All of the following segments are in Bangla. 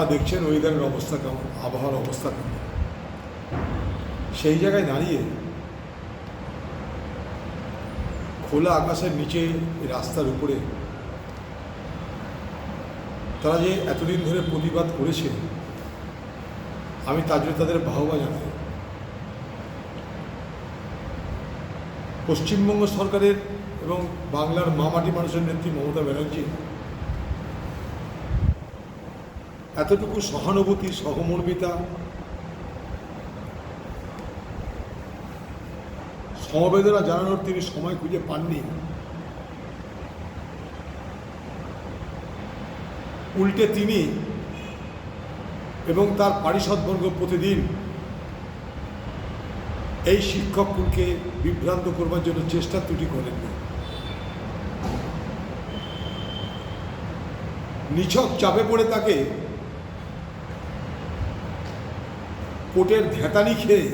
আপনারা দেখছেন ওয়েদারের অবস্থা কেমন, আবহাওয়ার অবস্থা কেমন? সেই জায়গায় দাঁড়িয়ে খোলা আকাশের নিচে রাস্তার উপরে তারা যে এতদিন ধরে প্রতিবাদ করেছে, আমি তার জন্য তাদের বাহবা জানাই। পশ্চিমবঙ্গ সরকারের এবং বাংলার মামাটি মানুষের নেত্রী মমতা ব্যানার্জি এতটুকু সহানুভূতি, সহমর্মিতা, সমবেদনা জানানোর তিনি সময় খুঁজে পাননি। উল্টে তিনি এবং তার পারিষদবর্গ প্রতিদিন এই শিক্ষককুলকে বিভ্রান্ত করবার জন্য চেষ্টা ত্রুটি করেননি নিছক চাপে পড়ে তাকে কোর্টের ধ্যাতানি খেয়ে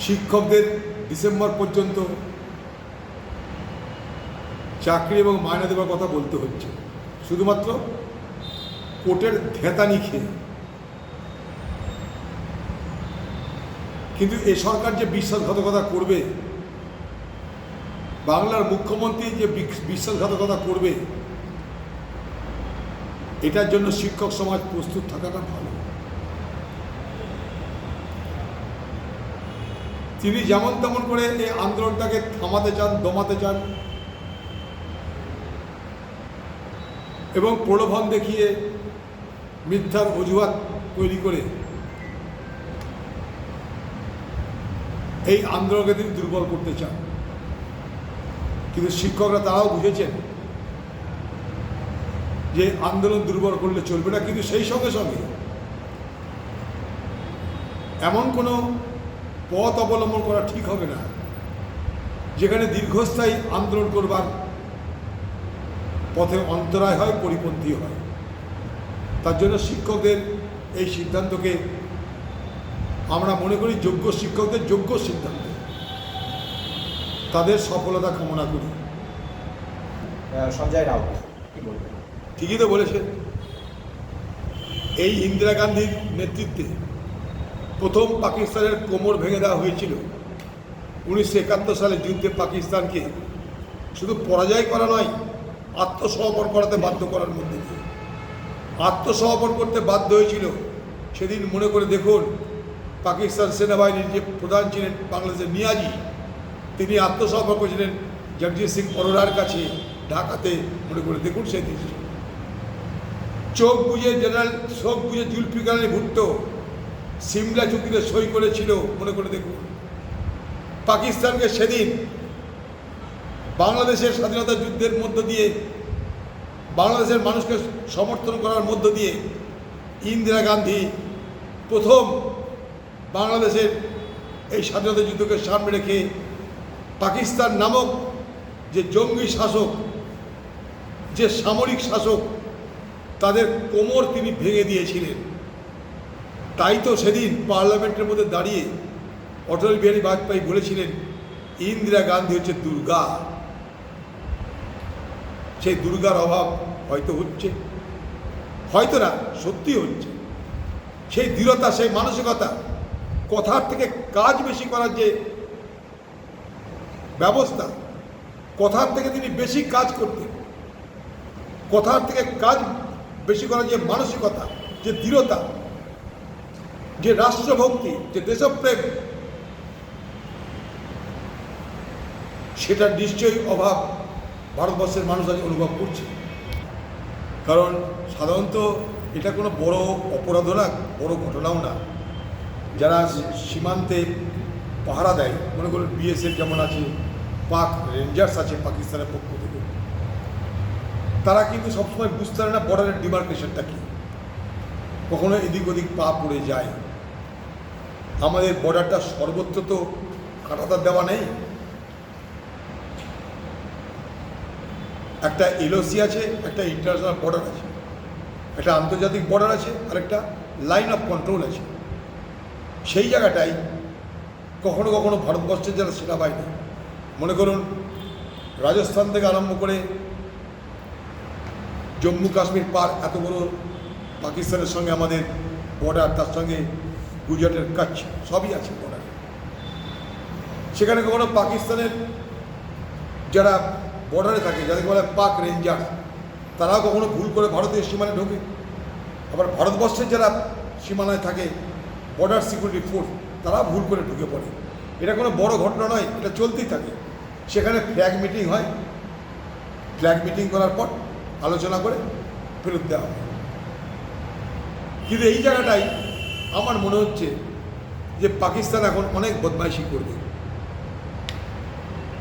শিক্ষকদের ডিসেম্বর পর্যন্ত চাকরি এবং মায়না দেওয়ার কথা বলতে হচ্ছে। শুধুমাত্র কোর্টের ধ্যাতানি খেয়ে। কিন্তু এ সরকার যে বিশ্বাসঘাতকতা করবে, বাংলার মুখ্যমন্ত্রী যে বিশ্বাসঘাতকতা করবে এটার জন্য শিক্ষক সমাজ প্রস্তুত থাকাটা ভালো। তিনি যেমন তেমন করে এই আন্দোলনটাকে থামাতে চান, দমাতে চান এবং প্রলোভন দেখিয়ে মিথ্যার অজুহাত তৈরি করে এই আন্দোলনকে তিনি দুর্বল করতে চান। কিন্তু শিক্ষকরা তারাও বুঝেছেন যে আন্দোলন দুর্বল করলে চলবে না, কিন্তু সেই সঙ্গে সঙ্গে এমন কোনো পথ অবলম্বন করা ঠিক হবে না, যেখানে দীর্ঘস্থায়ী আন্দোলন করবার পথে অন্তরায় হয়, পরিপন্থী হয়। তার জন্য শিক্ষকদের এই সিদ্ধান্তকে আমরা মনে করি যোগ্য শিক্ষকদের যোগ্য সিদ্ধান্ত। তাদের সফলতা কামনা করি। সঞ্জয় রাউত, কি বলবেন? ঠিকই তো বলেছেন এই ইন্দিরা গান্ধীর নেতৃত্বে প্রথম পাকিস্তানের কোমর ভেঙে দেওয়া হয়েছিল। উনিশশো একাত্তর সালে যুদ্ধে পাকিস্তানকে শুধু পরাজয় করা নয়, আত্মসমর্পণ করাতে বাধ্য করার মধ্যে দিয়ে। আত্মসমর্পণ করতে বাধ্য হয়েছিল, সেদিন মনে করে দেখুন, পাকিস্তান সেনাবাহিনীর যে প্রধান ছিলেন বাংলাদেশের নিয়াজি, তিনি আত্মসমর্পণ করেছিলেন জগজিৎ সিং অরোরার কাছে, ঢাকাতে মনে করে দেখুন সেই দৃশ্য চোখ বুঝে জেনারেল, চোখ বুঝে জুলফিকার আলী ভুট্টো। সিমলা চুক্তিতে সই করেছিল, মনে করে দেখুন। পাকিস্তানকে সেদিন বাংলাদেশের স্বাধীনতা যুদ্ধের মধ্য দিয়ে, বাংলাদেশের মানুষকে সমর্থন করার মধ্য দিয়ে ইন্দিরা গান্ধী প্রথম বাংলাদেশের এই স্বাধীনতা যুদ্ধকে সামনে রেখে পাকিস্তান নামক যে জঙ্গি শাসক, যে সামরিক শাসক তাদের কোমর তিনি ভেঙে দিয়েছিলেন। তাই তো সেদিন পার্লামেন্টের মধ্যে দাঁড়িয়ে অটল বিহারী বাজপেয়ী বলেছিলেন, ইন্দিরা গান্ধী হচ্ছে দুর্গা। সেই দুর্গার অভাব হয়তো হচ্ছে, হয়তো না সত্যি হচ্ছে। সেই দৃঢ়তা, সেই মানসিকতা, কথার থেকে কাজ বেশি করার যে ব্যবস্থা, কথার থেকে তিনি বেশি কাজ করতেন, কথার থেকে কাজ বেশি করার যে মানসিকতা, যে দৃঢ়তা, যে রাষ্ট্রভক্তি, যে দেশপ্রেম সেটা নিশ্চয়ই অভাব ভারতবর্ষের মানুষ আজ অনুভব করছে। কারণ সাধারণত এটা কোনো বড় অপরাধও না, বড় ঘটনাও না। যারা সীমান্তে পাহারা দেয়, মনে করুন বিএসএফ যেমন আছে, পাক রেঞ্জার্স আছে পাকিস্তানের পক্ষ থেকে তারা কিন্তু সবসময় বুঝতে পারে না বর্ডারের ডিমার্কেশনটা কী। কখনো এদিক ওদিক পা পড়ে যায়। আমাদের বর্ডারটা সর্বত্র তো কাটাতার দেওয়া নেই। একটা এলওসি আছে, একটা ইন্টারন্যাশনাল বর্ডার আছে। একটা আন্তর্জাতিক বর্ডার আছে, আর একটা লাইন অফ কন্ট্রোল আছে। সেই জায়গাটাই কখনো কখনো ভারতবর্ষের যারা সেনাবাহিনী, মনে করুন, রাজস্থান থেকে আরম্ভ করে জম্মু কাশ্মীর পার এত বড় পাকিস্তানের সঙ্গে আমাদের বর্ডার তার সঙ্গে গুজরাটের কাছ সবই আছে বর্ডারে সেখানে কখনো পাকিস্তানের যারা বর্ডারে থাকে, যাদেরকে বলে পাক রেঞ্জার তারাও কখনো ভুল করে ভারতীয় সীমানায় ঢোকে। আবার ভারতবর্ষের যারা সীমানায় থাকে বর্ডার সিকিউরিটি ফোর্স তারা ভুল করে ঢুকে পড়ে। এটা কোনো বড় ঘটনা নয়, এটা চলতেই থাকে। সেখানে ফ্ল্যাগ মিটিং হয়। ফ্ল্যাগ মিটিং করার পর আলোচনা করে ফেরত দেওয়া হবে। কিন্তু এই জায়গাটাই আমার মনে হচ্ছে যে পাকিস্তান এখন অনেক বদমাইশি করবে।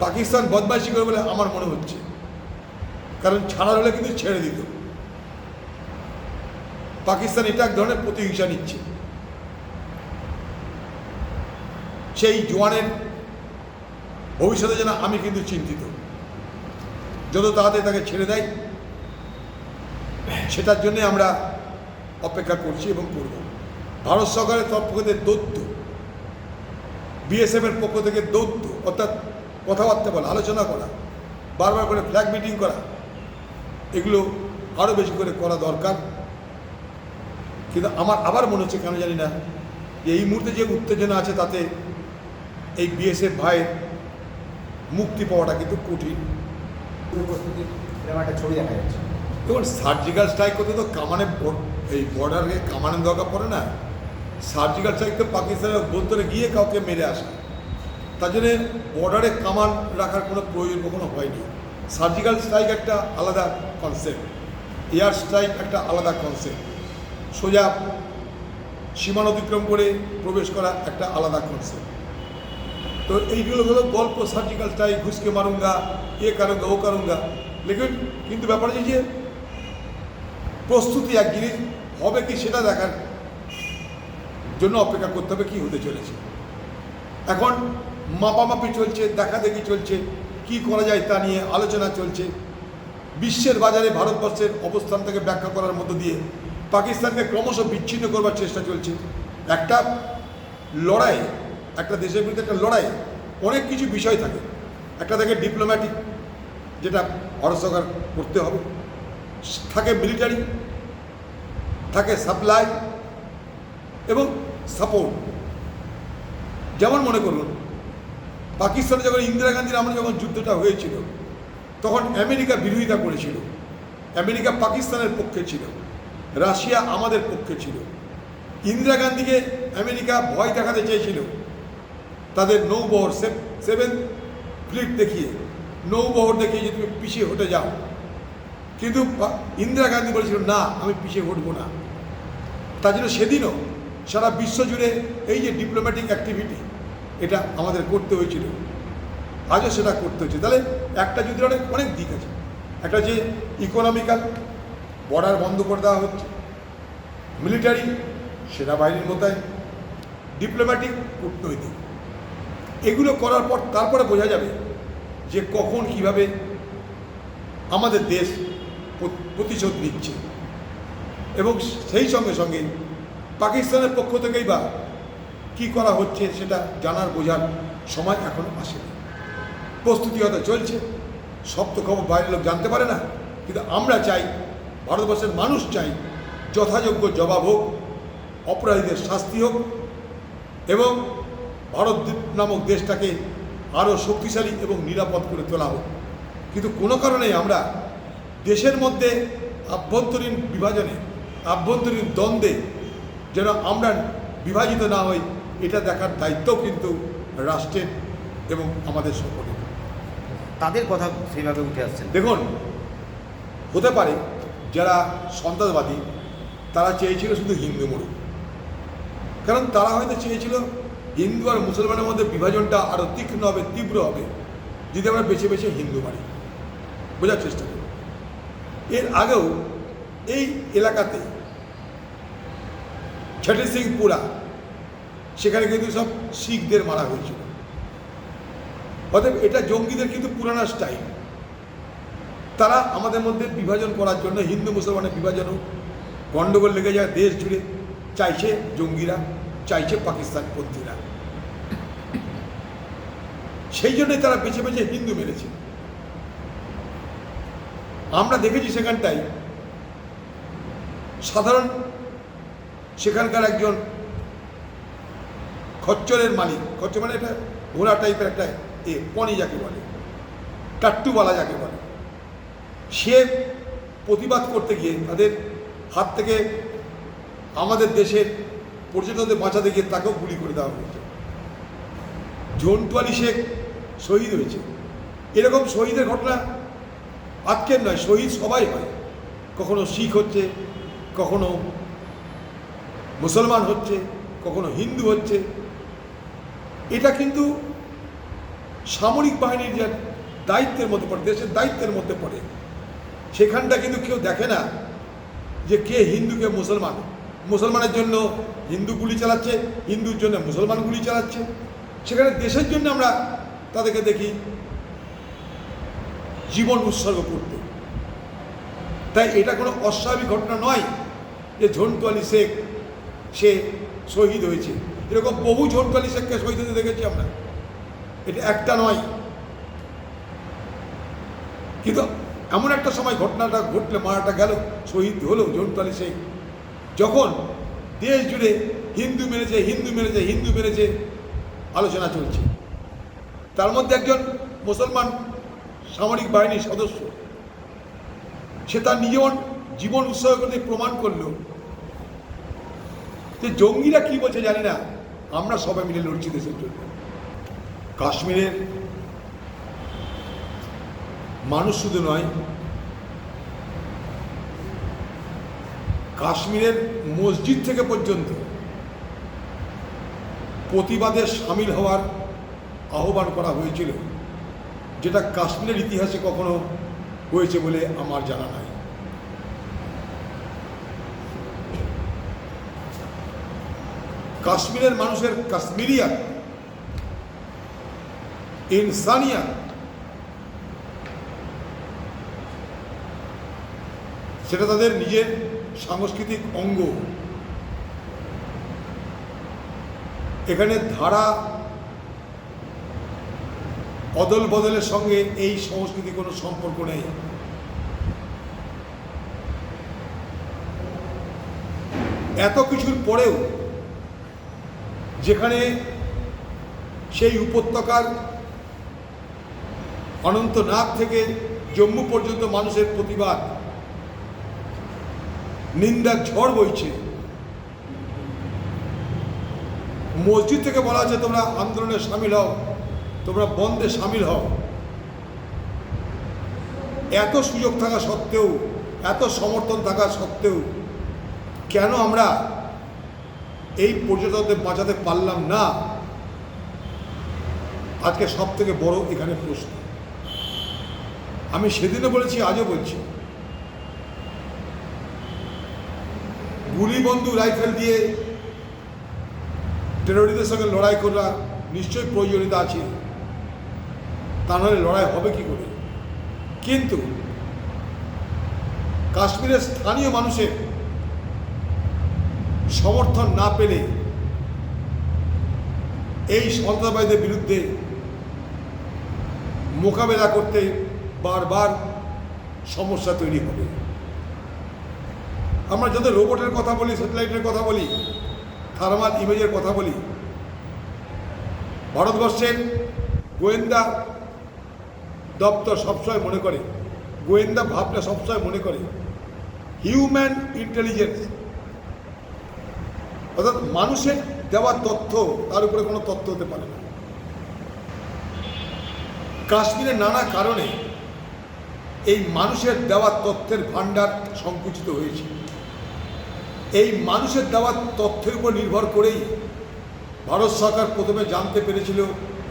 পাকিস্তান বদমাইশি করবে বলে আমার মনে হচ্ছে। কারণ ছাড়ার হলে কিন্তু ছেড়ে দিত। পাকিস্তান এটা এক ধরনের প্রতিহিংসা নিচ্ছে। সেই জোয়ানের ভবিষ্যতে যেন আমি কিন্তু চিন্তিত। যত তাড়াতাড়ি তাকে ছেড়ে দেয় সেটার জন্য আমরা অপেক্ষা করছি এবং করব। ভারত সরকারের তরফ থেকে দৌত্য বিএসএফ এর পক্ষ থেকে দৌত্য, অর্থাৎ কথাবার্তা বলা, আলোচনা করা, বারবার করে ফ্ল্যাগ মিটিং করা, এগুলো আরও বেশি করে করা দরকার। কিন্তু আমার আবার মনে হচ্ছে কেন জানি না যে এই মুহূর্তে যে উত্তেজনা আছে তাতে এই বিএসএফ ভাইয়ের মুক্তি পাওয়াটা কিন্তু কঠিন। ছবি দেখা যাচ্ছে। দেখুন সার্জিক্যাল স্ট্রাইক করতে তো কামানে এই বর্ডারে কামানের দরকার পড়ে না। সার্জিক্যাল স্ট্রাইক তো পাকিস্তানের অভ্যন্তরে গিয়ে কাউকে মেরে আসা। তার জন্য বর্ডারে কামান রাখার কোনো প্রয়োজন কখনো হয়নি। সার্জিক্যাল স্ট্রাইক একটা আলাদা কনসেপ্ট এয়ার স্ট্রাইক একটা আলাদা কনসেপ্ট সোজা সীমান অতিক্রম করে প্রবেশ করা একটা আলাদা কনসেপ্ট তো এইগুলো হলো গল্প সার্জিক্যাল স্ট্রাইক ঘুষকে মারুঙ্গা, এ কারুঙ্গা, ও কারুঙ্গা। লেকিন কিন্তু ব্যাপার যে প্রস্তুতি এক জিনিস হবে কি সেটা দেখার জন্য অপেক্ষা করতে হবে কি হতে চলেছে। এখন মাপামাপি চলছে, দেখা দেখি চলছে, কি করা যায় তা নিয়ে আলোচনা চলছে। বিশ্বের বাজারে ভারতবর্ষের অবস্থান থেকে ব্যাখ্যা করার মধ্য দিয়ে পাকিস্তানকে ক্রমশ বিচ্ছিন্ন করবার চেষ্টা চলছে। একটা লড়াই, একটা দেশের বিরুদ্ধে একটা লড়াই, অনেক কিছু বিষয় থাকে। একটা থাকে ডিপ্লোম্যাটিক যেটা ভারত সরকার করতে হবে। থাকে মিলিটারি থাকে সাপ্লাই এবং সাপোর্ট যেমন মনে করুন, পাকিস্তানে যখন ইন্দিরা গান্ধীর আমলে যখন যুদ্ধটা হয়েছিল, তখন আমেরিকা বিরোধিতা করেছিল। আমেরিকা পাকিস্তানের পক্ষে ছিল, রাশিয়া আমাদের পক্ষে ছিল। ইন্দিরা গান্ধীকে আমেরিকা ভয় দেখাতে চেয়েছিল। তাদের নৌবহর সেভেন ফ্লিট দেখিয়ে, নৌবহর দেখিয়ে যে তুমি পিছিয়ে হটে যাও কিন্তু ইন্দিরা গান্ধী বলেছিল, না, আমি পিছিয়ে হটবো না। তার জন্য সেদিনও সারা বিশ্ব জুড়ে এই যে ডিপ্লোম্যাটিক অ্যাক্টিভিটি এটা আমাদের করতে হয়েছিল। আজও সেটা করতে হচ্ছে তাহলে একটা যুদ্ধের অনেক অনেক দিক আছে। একটা যে ইকোনমিক্যাল বর্ডার বন্ধ করে দেওয়া হচ্ছে মিলিটারি সেনাবাহিনীর মোতায়েন ডিপ্লোম্যাটিক কূটনৈতিক। এগুলো করার পর তারপরে বোঝা যাবে যে কখন কীভাবে আমাদের দেশ প্রতিশোধ নিচ্ছে। এবং সেই সঙ্গে সঙ্গে পাকিস্তানের পক্ষ থেকেই বা কী করা হচ্ছে সেটা জানার বোঝার সময় এখন আসেনি। প্রস্তুতি হয়তো চলছে। সব তো খবর বাইরের লোক জানতে পারে না। কিন্তু আমরা চাই, ভারতবর্ষের মানুষ চাই, যথাযোগ্য জবাব হোক, অপরাধীদের শাস্তি হোক এবং ভারত নামক দেশটাকে আরও শক্তিশালী এবং নিরাপদ করে তোলা হোক। কিন্তু কোনো কারণে আমরা দেশের মধ্যে আভ্যন্তরীণ বিভাজনে আভ্যন্তরীণ দ্বন্দ্বে যেন আমরা বিভাজিত না হই এটা দেখার দায়িত্বও কিন্তু রাষ্ট্রের এবং আমাদের সকলের। তাদের কথা সেইভাবে উঠে আসছেন দেখুন হতে পারে যারা সন্ত্রাসবাদী তারা চেয়েছিল শুধু হিন্দু মরু কারণ তারা হয়তো চেয়েছিল হিন্দু আর মুসলমানের মধ্যে বিভাজনটা আরও তীক্ষ্ণ হবে তীব্র হবে যদি আমরা বেছে বেছে হিন্দু মারি বোঝার চেষ্টা করি। এর আগেও এই এলাকাতে, ছটি সিংপুরা সেখানে কিন্তু সব শিখদের মারা হয়েছিল। অতএব এটা জঙ্গিদের কিন্তু পুরানা স্টাইল তারা আমাদের মধ্যে বিভাজন করার জন্য, হিন্দু মুসলমানের বিভাজন গণ্ডগোল লেগে যায়, দেশ জুড়ে চাইছে জঙ্গিরা, চাইছে পাকিস্তানপন্থীরা। সেই জন্যই তারা বেছে বেছে হিন্দু মেরেছে। আমরা দেখেছি সেখানটায় সাধারণ সেখানকার একজন খচ্চরের মালিক, খচ্চর মানে এটা ঘোড়া টাইপের একটা এ পনি যাকে বলে, টাট্টুবালা যাকে বলে। সে প্রতিবাদ করতে গিয়ে, তাদের হাত থেকে আমাদের দেশের পর্যটকদের বাঁচাতে গিয়ে তাকেও গুলি করে দেওয়া হয়েছে। ঝন্টু আলী শেখ শহীদ হয়েছে। এরকম শহীদের ঘটনা আজকের নয়, শহীদ সবাই হয়। কখনো শিখ হচ্ছে, কখনো মুসলমান হচ্ছে, কখনো হিন্দু হচ্ছে। এটা কিন্তু সামরিক বাহিনীর যে দায়িত্বের মধ্যে পড়ে, দেশের দায়িত্বের মধ্যে পড়ে। সেখানটা কিন্তু কেউ দেখে না যে কে হিন্দু, কে মুসলমান। মুসলমানের জন্য হিন্দু গুলি চালাচ্ছে, হিন্দুর জন্য মুসলমান গুলি চালাচ্ছে। সেখানে দেশের জন্য আমরা তাদেরকে দেখি জীবন উৎসর্গ করতে। তাই এটা কোনো অস্বাভাবিক ঘটনা নয় যে ঝন্টু আলী শেখ, সে শহীদ হয়েছে। এরকম বহু ঝন্টু আলী শেখকে শহীদ হতে দেখেছি আমরা। এটা একটা নয়। কিন্তু এমন একটা সময় ঘটনাটা ঘটলে, মারাটা গেল, শহীদ হলো ঝন্টু আলী শেখ। যখন দেশ জুড়ে হিন্দু মেরেছে হিন্দু মেরেছে হিন্দু মেরেছে, আলোচনা চলছে। তার মধ্যে একজন মুসলমান সামরিক বাহিনীর সদস্য। সে তার নিজের জীবন উৎসর্গ করতে প্রমাণ করল। যে জঙ্গিরা কি বলছে জানি না। আমরা সবাই মিলে লড়ছি দেশের জন্য। কাশ্মীরের মানুষ শুধু নয়, কাশ্মীরের মসজিদ থেকে পর্যন্ত প্রতিবাদে সামিল হওয়ার আহ্বান করা হয়েছিল। যেটা কাশ্মীরের ইতিহাসে কখনো হয়েছে বলে আমার জানা নাই। কাশ্মীরের মানুষের কাশ্মীরিয়া, ইনসানিয়া, সেটা তাদের নিজের সাংস্কৃতিক অঙ্গ। এখানে ধারা অদল বদলের সঙ্গে এই সংস্কৃতি কোনো সম্পর্ক নেই। এত কিছুর পরেও যেখানে সেই উপত্যকার অনন্তনাগ থেকে জম্মু পর্যন্ত মানুষের প্রতিবাদ, নিন্দার ঝড় বইছে। মসজিদ থেকে বলা হচ্ছে তোমরা আন্দোলনে সামিল হও। তোমরা বন্ধে সামিল হও। এত সুযোগ থাকা সত্ত্বেও, এত সমর্থন থাকা সত্ত্বেও কেন আমরা এই পর্যটকদের বাঁচাতে পারলাম না? আজকে সব থেকে বড় এখানে প্রশ্ন। আমি সেদিনও বলেছি, আজও বলছি। গুলি বন্ধু রাইফেল দিয়ে টেরোরিদের সঙ্গে লড়াই করা নিশ্চয়ই প্রয়োজনীয়তা আছে। তা নাহলে লড়াই হবে কি করে? কিন্তু কাশ্মীরের স্থানীয় মানুষের সমর্থন না পেলে এই সন্ত্রাসবাদীদের বিরুদ্ধে মোকাবেলা করতে বারবার সমস্যা তৈরি হবে। আমরা যত রোবটের কথা বলি, স্যাটেলাইটের কথা বলি, থার্মাল ইমেজের কথা বলি, ভারতবর্ষের গোয়েন্দা দপ্তর সবসময় মনে করে, গোয়েন্দা ভাবনা সবসময় মনে করে। হিউম্যান ইন্টেলিজেন্স অর্থাৎ মানুষের দেওয়া তথ্য, তার উপরে কোনো তথ্য হতে পারে না। কাশ্মীরে নানা কারণে এই মানুষের দেওয়া তথ্যের ভাণ্ডার সংকুচিত হয়েছে। এই মানুষের দেওয়া তথ্যের উপর নির্ভর করেই ভারত সরকার প্রথমে জানতে পেরেছিল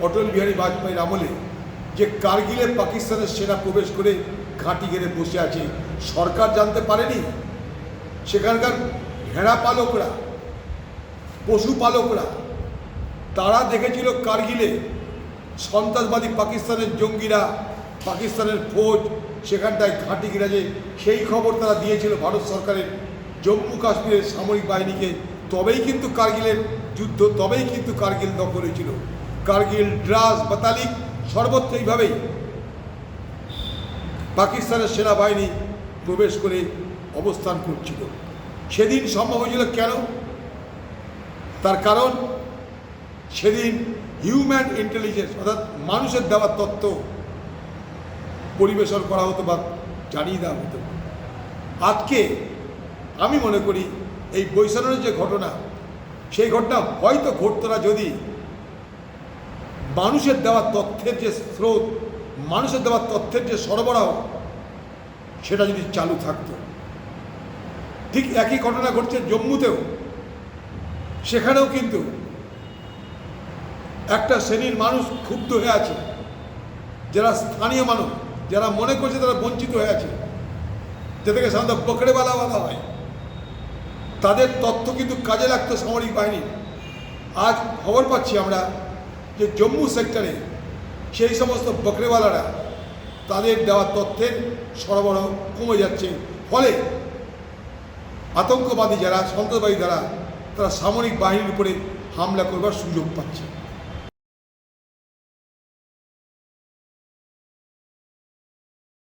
অটল বিহারী বাজপেয়ীর আমলে যে কার্গিলে পাকিস্তানের সেনা প্রবেশ করে ঘাঁটি ঘেরে বসে আছে। সরকার জানতে পারেনি? সেখানকার ভেড়া পালকরা পশুপালকরা তারা দেখেছিল কার্গিলে সন্ত্রাসবাদী পাকিস্তানের জঙ্গিরা, পাকিস্তানের ফৌজ সেখানটায় ঘাঁটি গিরাজে সেই খবর তারা দিয়েছিল ভারত সরকারের জম্মু কাশ্মীরের সামরিক বাহিনীকে। তবেই কিন্তু কার্গিলের যুদ্ধ, তবেই কিন্তু কার্গিল দখল হয়েছিল। কার্গিল ড্রাস বাতালিক সর্বত্র এইভাবেই পাকিস্তানের সেনাবাহিনী প্রবেশ করে অবস্থান করছিল। সেদিন সম্ভব হয়েছিল কেন? তার কারণ, সেদিন হিউম্যান ইন্টেলিজেন্স অর্থাৎ মানুষের দেওয়া তত্ত্ব পরিবেশন করা হতো বা জানিয়ে দেওয়া হতো। আজকে আমি মনে করি, এই বৈষম্যের যে ঘটনা, সেই ঘটনা হয়তো ঘটতো না যদি মানুষের দেওয়া তথ্যের যে স্রোত, মানুষের দেওয়া তথ্যের যে সরবরাহ, সেটা যদি চালু থাকতো। ঠিক একই ঘটনা ঘটছে জম্মুতেও। সেখানেও কিন্তু একটা শ্রেণির মানুষ ক্ষুব্ধ হয়ে আছে। যারা স্থানীয় মানুষ, যারা মনে করছে তারা বঞ্চিত হয়ে আছে। যাদেরকে সাধারণত বকড়েওয়ালা বলা হয়। তাদের তথ্য কিন্তু কাজে লাগতো সামরিক বাহিনী আজ খবর পাচ্ছি আমরা যে জম্মু সেক্টরে সেই সমস্ত বকরেওয়ালারা তাদের দেওয়া তথ্যের সরবরাহ কমে যাচ্ছে। ফলে আতঙ্কবাদী যারা, সন্ত্রাসবাদী যারা, তারা সামরিক বাহিনীর উপরে হামলা করবার সুযোগ পাচ্ছে।